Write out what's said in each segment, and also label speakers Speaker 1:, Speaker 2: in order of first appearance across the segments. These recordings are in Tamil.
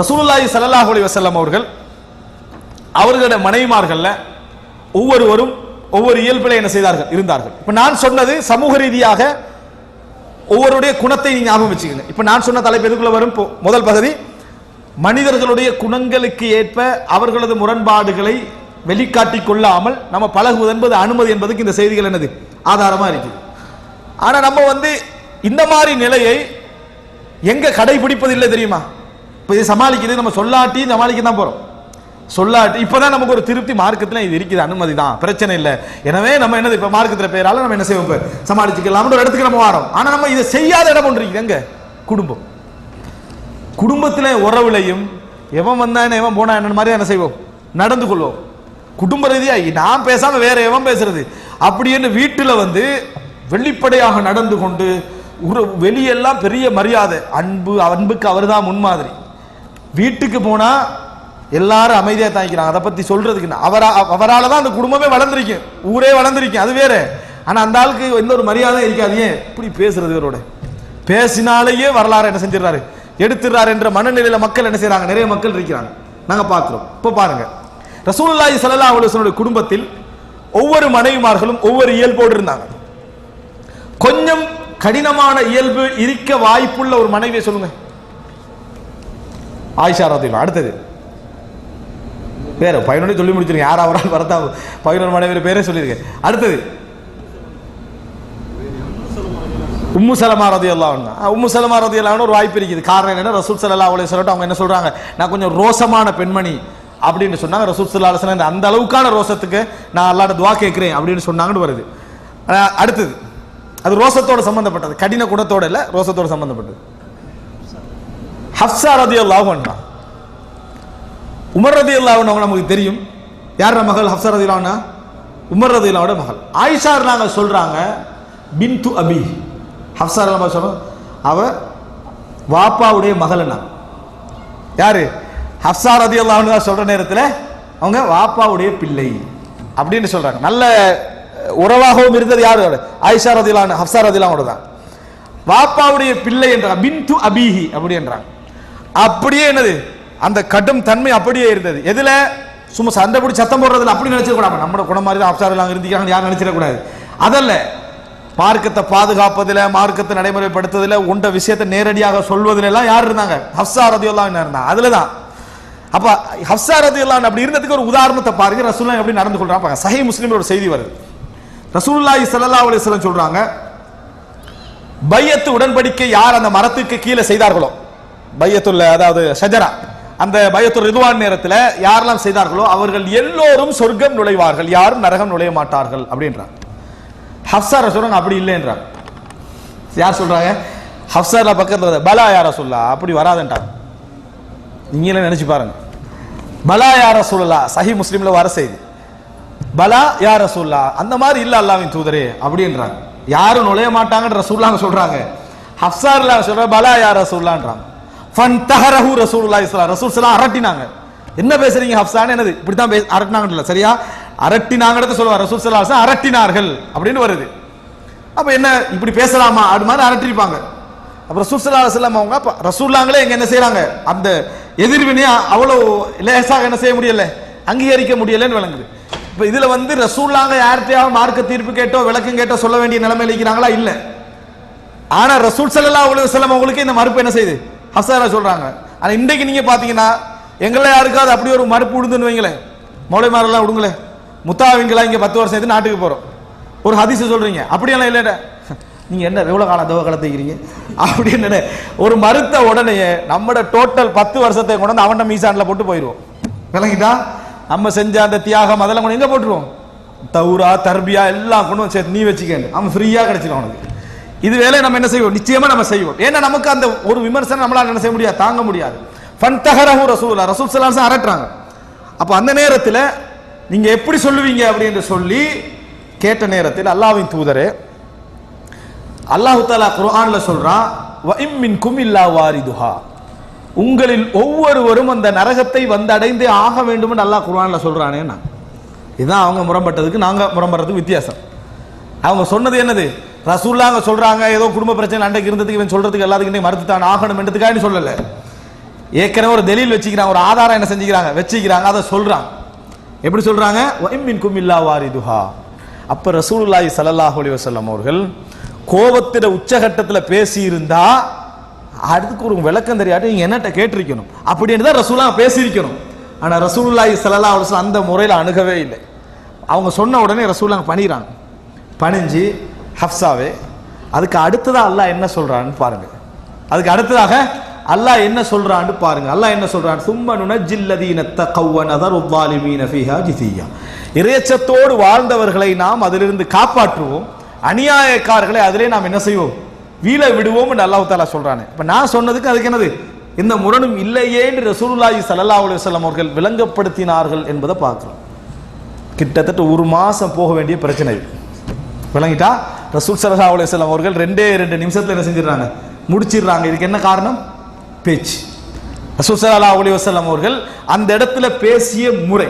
Speaker 1: ரசூலுல்லாஹி ஸல்லல்லாஹு அலி வசல்லம் அவர்கள் அவர்களுடைய மனைவிமார்களில் ஒவ்வொருவரும் ஒவ்வொரு இயல்பில் என்ன செய்தார்கள்? இருந்தார்கள். இப்போ நான் சொன்னது சமூக ரீதியாக ஒவ்வொருடைய குணத்தை நீங்க ஞாபகம் வச்சுக்கோங்க. இப்போ நான் சொன்ன தலைப்பு எதுக்குள்ள வரும்? முதல் பகுதி மனிதர்களுடைய குணங்களுக்கு ஏற்ப அவர்களது முரண்பாடுகளை வெளிக்காட்டி கொள்ளாமல் நம்ம பழகுவது என்பது அனுமதி என்பதுக்கு இந்த செய்திகள் என்னது? ஆதாரமாக இருக்குது. ஆனால் நம்ம வந்து இந்த மாதிரி நிலையை எங்க கடைபிடிப்பதில்லை தெரியுமா? இப்போ இது சமாளிக்கிறது நம்ம சொல்லாட்டி சமாளிக்க தான் போறோம். சொல்லாட்டி இப்பதான் நமக்கு ஒரு திருப்தி மார்க்கத்தில் இது இருக்குது அனுமதி தான். பிரச்சனை இல்லை. எனவே நம்ம என்னது இப்போ மார்க்கத்தில் பேரால நம்ம என்ன செய்வோம் இப்ப சமாளிச்சுக்கலாம்னு ஒரு இடத்துக்கு நம்ம வரோம். ஆனால் நம்ம இதை செய்யாத இடம் ஒன்று இருக்குது. எங்க? குடும்பம். குடும்பத்தில் உறவுலையும் எவன் வந்தான் எவன் போனா என்ன மாதிரி என்ன செய்வோம்? நடந்து கொள்வோம். குடும்ப ரீதியாக நான் பேசாமல் வேற எவன் பேசுறது? அப்படின்னு வீட்டில் வந்து வெளிப்படையாக நடந்து கொண்டு ஒரு வெளியெல்லாம் பெரிய மரியாதை அன்பு அன்புக்கு அவர் தான் முன்மாதிரி. வீட்டுக்கு போனா எல்லாரும் அமைதியா தாங்கிக்கிறாங்க அதை பத்தி சொல்றதுக்கு அவரா அவரால தான் அந்த குடும்பமே வளர்ந்துருக்கும் ஊரே வளர்ந்துருக்கும் அது வேற. ஆனா அந்த ஆளுக்கு எந்த ஒரு மரியாதை இருக்காது. ஏன்? இப்படி பேசுறது இவரோட. பேசினாலேயே வரலாறு என்ன செஞ்சிடறாரு? எடுத்துறாரு என்ற மனநிலையில மக்கள் என்ன செய்றாங்க? நிறைய மக்கள் இருக்கிறாங்க. நாங்க பார்க்கிறோம். இப்போ பாருங்க. ரசூலுல்லாஹி சல்லா அலைஹி குடும்பத்தில் ஒவ்வொரு மனைவிமார்களும் ஒவ்வொரு இயல்போடு இருந்தாங்க. கொஞ்சம் கடினமான இயல்பு இருக்க வாய்ப்புள்ள ஒரு மனைவியை சொல்லுங்க. ஆயிஷா ரதியல்லாஹு அடுத்தது. பேர் பதினொன்று சொல்லி முடிச்சிருக்கேன் யார் அவரால் வரதா? பதினொரு மனைவி பேரே சொல்லியிருக்கேன். அடுத்தது. உம்மு சலமா ரதி அல்லாஹ் உம்மு சலமா ரதி அல்லாஹ்னு ஒரு வாய்ப்பு இருக்குது. காரணம் என்னன்னா ரசூல் ஸல்லல்லாஹு அவ்வளோ சொல்லிட்டு அவங்க என்ன சொல்றாங்க? நான் கொஞ்சம் ரோசமான பெண்மணி அப்படின்னு சொன்னாங்க. ரசூல் ஸல்லல்லாஹு அலுவலன் அந்த அளவுக்கான ரோசத்துக்கு நான் அல்லாஹ்ட்ட துவா கேட்குறேன் அப்படின்னு சொன்னாங்கன்னு வருது. அடுத்தது. அது ரோசத்தோட சம்பந்தப்பட்டது. கடின குணத்தோட இல்லை ரோசத்தோட சம்பந்தப்பட்டது. ஹப்சா ரதி அல்லாஹ் உமர் ரதி அவங்க நமக்கு தெரியும். யார மகள் ஹப்சா ரதி அல்லாஹ்னா உமர் ரதி அல்லாவோட மகள். ஆயிஷா நாங்க சொல்றாங்க பின்து அபி. ஹப்சா ரதி சொல்றோம் அவ வாப்பாவுடைய மகள் யாரு? ஹப்சா ரதி அல்லாஹ்னு தான் சொல்ற நேரத்தில் அவங்க வாப்பாவுடைய பிள்ளை அப்படின்னு சொல்றாங்க. நல்ல உறவாகவும் இருந்தது யாரு? ஆயிஷா ரதி அல்லாஹ் ஹப்சா ரதி தான் வாப்பாவுடைய பிள்ளை என்றாங்க பின்து அபிஹி அப்படி என்றாங்க அப்படியே என்னது? அந்த கடும் தன்மை அப்படியே இருந்தது. எதுல? சும்மா சண்டை பிடிச்சி சத்தம் போடுறதுல அப்படி நினைச்சிடக்கூடாது நம்ம குணம் மாதிரி தான் அப்சாரெல்லாம் இருந்திருக்காங்க யாரும் நினைச்சிடக்கூடாது அதல்ல மார்க்கத்தை பாதுகாப்பதில் மார்க்கத்தை நடைமுறைப்படுத்துதில் உண்ட விஷயத்தை நேரடியாக சொல்வதில் எல்லாம் யார் இருந்தாங்க? ஹப்சா ரதியுல்லா இருந்தாங்க. அதில் தான் அப்போ ஹப்சா ரதியுல்லான் அப்படி இருந்ததுக்கு ஒரு உதாரணத்தை பாருங்க. ரசூல்லா எப்படி நடந்து கொள்றாங்க சஹி முஸ்லிம் ஒரு செய்தி வருது. ரசூலுல்லாஹி ஸல்லல்லாஹு அலிஸ்லாம் சொல்கிறாங்க சொல்றாங்க பையத்து உடன்படிக்கை யார் அந்த மரத்துக்கு கீழே செய்தார்களோ? பையத்துள்ள அதாவது ஷஜரா அந்த பையத்து ரிதுவான் நேரத்தில் யாரெல்லாம் செய்தார்களோ அவர்கள் எல்லோரும் சொர்க்கம் நுழைவார்கள். யாரும் நரகம் நுழைய மாட்டார்கள் அப்படின்றாங்க ஹப்சார சொல்றாங்க அப்படி இல்லைன்றாங்க யார் சொல்றாங்க? ஹப்சார்ல பக்கத்தில் பலா யார சொல்லா அப்படி வராதுன்றாங்க நீங்களே நினைச்சு பாருங்க. பலா யார சொல்லலா சஹி முஸ்லீம்ல வர செய்தி. பலா யார சொல்லா அந்த மாதிரி இல்ல அல்லாவின் தூதரே அப்படின்றாங்க யாரும் நுழைய மாட்டாங்கன்ற சொல்லாங்க சொல்றாங்க. ஹப்சார்ல சொல்ற பலா யார சொல்லான்றாங்க ஃபன் தஹரஹு ரசூலுல்லாஹி ஸல்லல்லாஹு ரசூல் ஸல்லல்லாஹு அரட்டினாங்க. என்ன பேசுறீங்க ஹப்சான் என்னது? இப்படி தான் பேச அரட்டினாங்கல்ல சரியா? அரட்டினாங்கறத சொல்லுவார் ரசூல் ஸல்லல்லாஹு அலைஹி அரட்டினார்கள் அப்படின்னு வருது. அப்ப என்ன இப்படி பேசலாமா? அது மாதிரி அரட்டிருப்பாங்க அப்ப ரசூல் ஸல்லல்லாஹு அலைஹி வஸல்லம் அவங்க அப்ப ரசூல்லாங்களே எங்க என்ன செய்றாங்க? அந்த எதிர்வினையா அவ்வளவு லேசாக என்ன செய்ய முடியல? அங்கீகரிக்க முடியலன்னு விளங்குது. இப்ப இதுல வந்து ரசூல்லாங்க யார்கிட்டயாவது மார்க்க தீர்ப்பு கேட்டோ விளக்கம் கேட்டோ சொல்ல வேண்டிய நிலைமையில இருக்கிறாங்களா இல்ல. ஆனா ரசூல் சல்லா உலக செல்லம் அவங்களுக்கு இந்த மறுப்பு என்ன செய்யுது? ஹசாரா சொல்றாங்க. ஆனா இன்றைக்கு நீங்க பாத்தீங்கன்னா எங்களை யாருக்காவது அப்படி ஒரு மறுப்பு விடுதுன்னு வைங்களேன். மௌலைமாரெல்லாம் விடுங்களேன். முத்தாவிங்களா இங்க பத்து வருஷம் எடுத்து நாட்டுக்கு போறோம். ஒரு ஹதீஸ் சொல்றீங்க. அப்படியெல்லாம் இல்லைடா நீங்க என்ன எவ்வளவு காலம் தவ கலத்துக்கிறீங்க அப்படின்னு ஒரு மறுத்த உடனே நம்மட டோட்டல் பத்து வருஷத்தை கொண்டு வந்து அவன் மீசான்ல போட்டு போயிடுவோம். விளங்கிட்டா? நம்ம செஞ்ச அந்த தியாகம் அதெல்லாம் கொண்டு எங்க போட்டுருவோம்? தௌரா தர்பியா எல்லாம் கொண்டு வந்து சேர்த்து நீ வச்சுக்கேன் அவன் ஃப்ரீயா கிடைச்சிடும் அவனுக்கு இது வேலையை நம்ம என்ன செய்வோம்? நிச்சயமா நம்ம செய்வோம். ஏன்னா நமக்கு அந்த ஒரு விமர்சனம் நம்மளால என்ன செய்ய முடியாது தாங்க முடியாது. ஃபன் தஹரஹு ரசூலா ரசூல் சலாம் அரட்டுறாங்க. அப்போ அந்த நேரத்தில் நீங்க எப்படி சொல்லுவீங்க அப்படின்னு சொல்லி கேட்ட நேரத்தில் அல்லாஹ்வின் தூதரே அல்லாஹு தாலா குர்ஆன்ல சொல்றான் வ இம் மின்கும் வாரி வாரிதுஹா. உங்களில் ஒவ்வொருவரும் அந்த நரகத்தை வந்தடைந்தே ஆக வேண்டும்னு அல்லாஹ் குர்ஆன்ல சொல்றானே நான் இதுதான் அவங்க முரம்பட்டதுக்கு நாங்கள் முரம்படுறதுக்கு வித்தியாசம். அவங்க சொன்னது என்னது? ரசூல்லாங்க சொல்றாங்க ஏதோ குடும்ப பிரச்சனை அண்டைக்கு இருந்ததுக்கு இவன் சொல்றதுக்கு எல்லாத்துக்கும் மறுத்துத்தான் ஆகணும் என்றதுக்காக சொல்லல. ஏற்கனவே ஒரு தெளில் வச்சுக்கிறாங்க ஒரு ஆதாரம் என்ன செஞ்சுக்கிறாங்க வச்சுக்கிறாங்க அதை சொல்றாங்க எப்படி சொல்றாங்க? ஒய்மின் குமில்லா வாரிதுஹா. அப்ப ரசூலுல்லாஹி ஸல்லல்லாஹு அலி வசல்லம் அவர்கள் கோபத்திட உச்சகட்டத்தில் பேசியிருந்தா அதுக்கு ஒரு விளக்கம் தெரியாட்டி நீங்கள் என்னட்ட கேட்டிருக்கணும். அப்படின்னு தான் ரசூலா பேசியிருக்கணும். ஆனால் ரசூலுல்லாஹி ஸல்லல்லாஹு அலைஹி அந்த முறையில் அணுகவே இல்லை. அவங்க சொன்ன உடனே ரசூலாங்க பணிகிறாங்க பணிஞ்சு ஹப்சாவே அதுக்கு அடுத்ததாக அல்லாஹ் என்ன சொல்கிறான்னு பாருங்கள் அதுக்கு அடுத்ததாக அல்லாஹ் என்ன சொல்கிறான்னு பாருங்கள் அல்லாஹ் என்ன சொல்கிறான் சும்ம நுனஜில்லதீனத்த கௌவனதர் உவ்வாலிமீன ஃபிஹா ஜிசியா இறைச்சத்தோடு வாழ்ந்தவர்களை நாம் அதிலிருந்து காப்பாற்றுவோம். அநியாயக்காரர்களை அதிலே நாம் என்ன செய்வோம்? வீழ விடுவோம்னு அல்லாஹு தாலா சொல்கிறானே இப்போ நான் சொன்னதுக்கு அதுக்கு என்னது? இந்த முரணும் இல்லையே என்று ரசூலுல்லாஹி சல்லா அலுவலம் அவர்கள் விளங்கப்படுத்தினார்கள் என்பதை பார்க்குறோம். கிட்டத்தட்ட ஒரு மாதம் போக வேண்டிய பிரச்சனை. விளங்கிட்டா? ரசூல் சல்லல்லாஹு அலைஹி அவர்கள் ரெண்டே ரெண்டு நிமிஷத்தில் என்ன செஞ்சிடறாங்க? முடிச்சிடுறாங்க. இதுக்கு என்ன காரணம்? பேச்சு. ரசூல் சல்லல்லாஹு அலி வஸல்லம் அவர்கள் அந்த இடத்துல பேசிய முறை.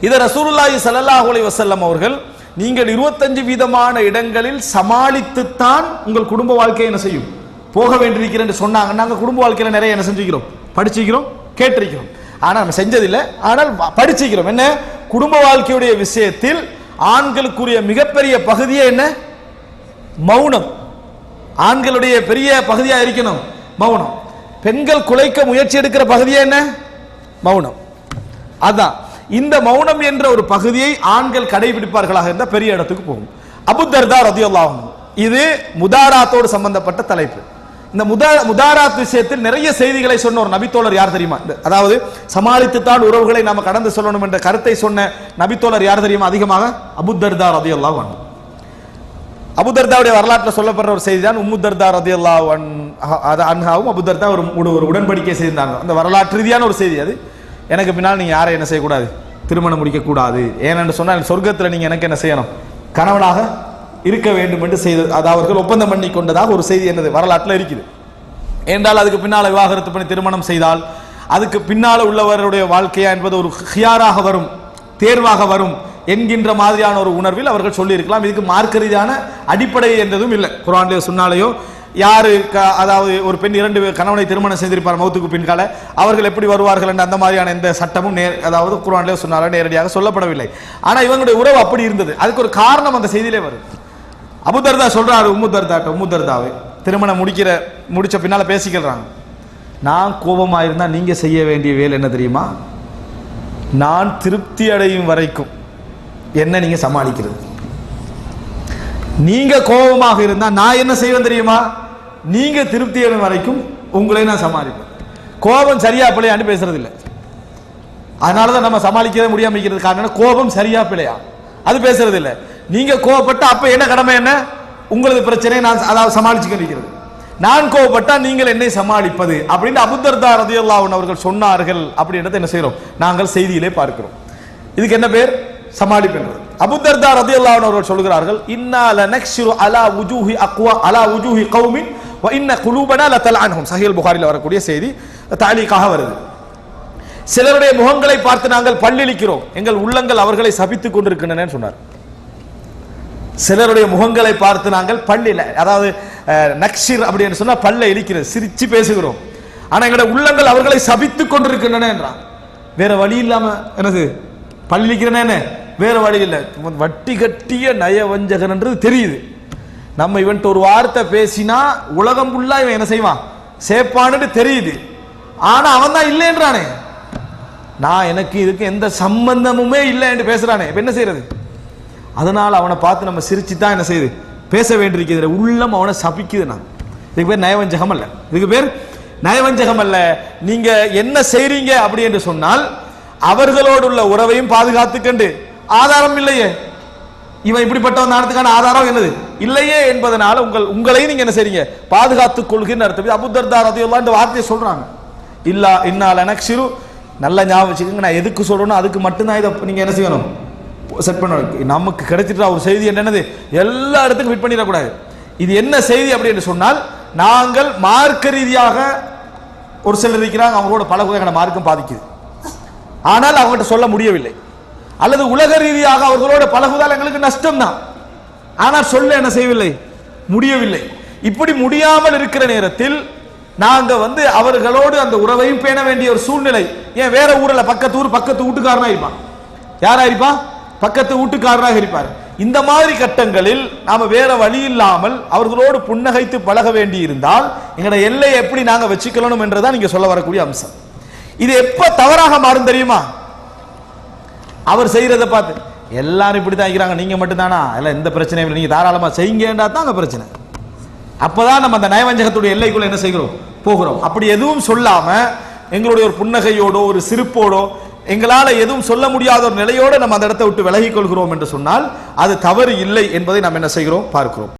Speaker 1: இதை ரசூலுல்லாஹி ஸல்லல்லாஹு அலி வசல்லம் அவர்கள் நீங்கள் இருபத்தஞ்சு விதமான இடங்களில் சமாளித்துத்தான் உங்கள் குடும்ப வாழ்க்கையை என்ன செய்யும்? போக வேண்டியிருக்கிறேன் சொன்னாங்க. நாங்கள் குடும்ப வாழ்க்கையில் நிறைய என்ன செஞ்சுக்கிறோம்? படிச்சிக்கிறோம் கேட்டிருக்கிறோம். ஆனால் நம்ம செஞ்சதில்லை. ஆனால் படிச்சிக்கிறோம். என்ன? குடும்ப வாழ்க்கையுடைய விஷயத்தில் ஆண்களுக்குரிய மிகப்பெரிய பகுதியே என்ன? மௌனம். ஆண்களுடைய பெரிய பகுதியாக இருக்கணும்? மௌனம். பெண்கள் குலைக்க முயற்சி எடுக்கிற பகுதியே என்ன? மௌனம். அதான். இந்த மௌனம் என்ற ஒரு பகுதியை ஆண்கள் கடைபிடிப்பார்களாக இருந்தால் பெரிய இடத்துக்கு போகும். அபுத்தர்தா ரதியுல்லாஹு இது முதாராத்தோடு சம்பந்தப்பட்ட தலைப்பு. இந்த முதா முதாராத் விஷயத்தில் நிறைய செய்திகளை சொன்ன ஒரு நபித்தோழர் யார் தெரியுமா? அதாவது சமாளித்துத்தான் உறவுகளை நாம கடந்து சொல்லணும் என்ற கருத்தை சொன்ன நபித்தோழர் யார் தெரியுமா அதிகமாக? அபுத்தர்தா ரதியுல்லாஹு அன்ஹு. அபுதர்தாவுடைய வரலாற்றில் சொல்லப்படுற ஒரு செய்தி தான் உம்முதர்தா ரதியல்லா அது அன்ஹாவும் அபுதர்தா ஒரு ஒரு- ஒரு உடன்படிக்கை செய்திருந்தாங்க. அந்த வரலாற்று ரீதியான ஒரு செய்தி அது. எனக்கு பின்னால் நீங்கள் யாரை என்ன செய்யக்கூடாது? திருமணம் முடிக்கக்கூடாது. ஏனென்று சொன்னால் சொர்க்கத்தில் நீங்கள் எனக்கு என்ன செய்யணும்? கணவனாக இருக்க வேண்டும் என்று செய்து அது அவர்கள் ஒப்பந்தம் பண்ணி கொண்டதாக ஒரு செய்தி என்னது? வரலாற்றில் இருக்குது. என்றால் அதுக்கு பின்னால் விவாகரத்து பண்ணி திருமணம் செய்தால் அதுக்கு பின்னால் உள்ளவருடைய வாழ்க்கையா என்பது ஒரு ஹியாராக வரும் தேர்வாக வரும் என்கின்ற மாதிரியான ஒரு உணர்வில் அவர்கள் சொல்லியிருக்கலாம். இதுக்கு மார்க்க ரீதியான அடிப்படை என்றதும் இல்லை. குரான்லேயோ சொன்னாலேயோ யாரு க- அதாவது ஒரு பெண் இரண்டு கணவனை திருமணம் செய்திருப்பார் மௌத்துக்கு பின்கால அவர்கள் எப்படி வருவார்கள் என்ற அந்த மாதிரியான எந்த சட்டமும் நேர் அதாவது குரான்லேயோ சொன்னாலும் நேரடியாக சொல்லப்படவில்லை. ஆனால் இவங்களுடைய உறவு அப்படி இருந்தது. அதுக்கு ஒரு காரணம் அந்த செய்தியிலே வருது. அபுதர்தா சொல்றாரு உம்மு தர்தாட்ட உம்மு திருமணம் முடிக்கிற முடிச்ச பின்னால பேசிக்கிறாங்க நான் கோபமா இருந்தா நீங்க செய்ய வேண்டிய வேலை என்ன தெரியுமா? நான் திருப்தி அடையும் வரைக்கும் என்ன நீங்க சமாளிக்கிறது? நீங்க கோபமாக இருந்தா நான் என்ன செய்வேன் தெரியுமா? நீங்க திருப்தி அடையும் வரைக்கும் உங்களை நான் சமாளிப்பேன். கோபம் சரியா பிள்ளையான்னு பேசுறது இல்லை அதனால தான் நம்ம சமாளிக்கவே முடியாம இருக்கிறது காரணம் கோபம் சரியா பிள்ளையா அது பேசுறது இல்லை நீங்க கோபப்பட்டா அப்ப என்ன கடமை என்ன? உங்களது பிரச்சனையை நான் அதாவது சமாளிச்சுக்க நிற்கிறது நான் கோவப்பட்டா நீங்கள் என்னை சமாளிப்பது அப்படின்னு அபுத்தர்தா ரதியுல்லாஹன் அவர்கள் சொன்னார்கள் அப்படின்றத என்ன செய்யறோம் நாங்கள் செய்தியிலே பார்க்கிறோம். இதுக்கு என்ன பேர்? சமாளிப்புன்றது. அபுத்தர்தா ரதியுல்லாஹன் அவர்கள் சொல்கிறார்கள் இன்னால நக்ஷிரு அலா உஜூஹி அக்வா அலா உஜூஹி கௌமின் வ இன்ன குலூபனா லதல்அன்ஹும். சஹீல் புகாரில் வரக்கூடிய செய்தி தாலிக்காக வருது. சிலருடைய முகங்களை பார்த்து நாங்கள் பல்லிழிக்கிறோம். எங்கள் உள்ளங்கள் அவர்களை சபித்துக் கொண்டிருக்கின்றன சொன்னார். சிலருடைய முகங்களை பார்த்து நாங்கள் பள்ளியில் அதாவது நக்ஷிர் அப்படின்னு சொன்னா பல்ல இருக்கிறது சிரிச்சு பேசுகிறோம். ஆனா எங்களுடைய உள்ளங்கள் அவர்களை சபித்துக் கொண்டிருக்கின்றன என்றான். வேற வழி இல்லாம என்னது பள்ளி இருக்கிறனே வேற வழி இல்லை. வட்டி கட்டிய நயவஞ்சகன்ன்றது தெரியுது. நம்ம இவன்ட்டு ஒரு வார்த்தை பேசினா உலகம் ஃபுல்லாக இவன் என்ன செய்வான்? சேப்பான்னு தெரியுது. ஆனா அவன் தான் இல்லைன்றானே நான் எனக்கு இதுக்கு எந்த சம்பந்தமுமே இல்லை என்று பேசுறானே. இப்ப என்ன செய்யறது? அதனால் அவனை பார்த்து நம்ம சிரிச்சு தான் என்ன செய்யுது? பேச வேண்டியிருக்கிறது உள்ளம் அவனை சபிக்குது நான் இதுக்கு பேர் நயவஞ்சகம் அல்ல. இதுக்கு பேர் நயவஞ்சகம் அல்ல. நீங்க என்ன செய்றீங்க அப்படி என்று சொன்னால் அவர்களோடு உள்ள உறவையும் பாதுகாத்துக்கண்டு. ஆதாரம் இல்லையே. இவன் இப்படிப்பட்டவன் தானத்துக்கான ஆதாரம் என்னது? இல்லையே என்பதனால உங்கள் உங்களையும் நீங்க என்ன செய்றீங்க? பாதுகாத்துக் கொள்கின்ற அர்த்தம். அபுத்தர்தா ரதியுல்லா இந்த வார்த்தையை சொல்றாங்க. இல்லா இன்னால் எனக்ஷிரு நல்ல ஞாபகம் வச்சுக்கோங்க. நான் எதுக்கு சொல்றேனோ அதுக்கு மட்டும்தான் இதை நீங்க என்ன செய்யணும்? செட் பண்ண நமக்கு கிடைச்சிட்டு ஒரு செய்தி என்னது எல்லா இடத்துக்கும் ஃபிட் பண்ணிடக்கூடாது. இது என்ன செய்தி அப்படின்னு சொன்னால் நாங்கள் மார்க்க ரீதியாக ஒரு சிலர் இருக்கிறாங்க அவங்களோட பல வகையான மார்க்கம் பாதிக்குது. ஆனால் அவங்ககிட்ட சொல்ல முடியவில்லை. அல்லது உலக ரீதியாக அவர்களோட பழகுவதால் எங்களுக்கு நஷ்டம் தான் ஆனால் சொல்ல என்ன செய்யவில்லை? முடியவில்லை. இப்படி முடியாமல் இருக்கிற நேரத்தில் நாங்க வந்து அவர்களோடு அந்த உறவையும் பேண வேண்டிய ஒரு சூழ்நிலை. ஏன் வேற ஊர்ல பக்கத்து ஊர் பக்கத்து வீட்டுக்காரனா இருப்பான். யாரா இருப்பான்? பக்கத்து வீட்டுக்காரராக இருப்பார். இந்த மாதிரி கட்டங்களில் நாம வேற வழி இல்லாமல் அவர்களோடு புன்னகைத்து பழக வேண்டி இருந்தால் எங்களோட எல்லையை எப்படி நாங்க வச்சுக்கணும் என்றதான் நீங்க சொல்ல வரக்கூடிய அம்சம். இது எப்ப தவறாக மாறும் தெரியுமா? அவர் செய்யறத பார்த்து எல்லாரும் இப்படி தான் இருக்கிறாங்க நீங்க மட்டும்தானா? எல்லாம் எந்த பிரச்சனையும் இல்லை நீங்க தாராளமா செய்யுங்கன்றா தான் பிரச்சனை. அப்பதான் நம்ம அந்த நயவஞ்சகத்துடைய எல்லைக்குள்ள என்ன செய்கிறோம்? போகிறோம். அப்படி எதுவும் சொல்லாம எங்களுடைய ஒரு புன்னகையோடோ ஒரு சிரிப்போடோ எங்களால் எதுவும் சொல்ல முடியாத ஒரு நிலையோடு நம்ம அந்த இடத்தை விட்டு விலகிக் கொள்கிறோம் என்று சொன்னால் அது தவறு இல்லை என்பதை நாம் என்ன செய்கிறோம்? பார்க்கிறோம்.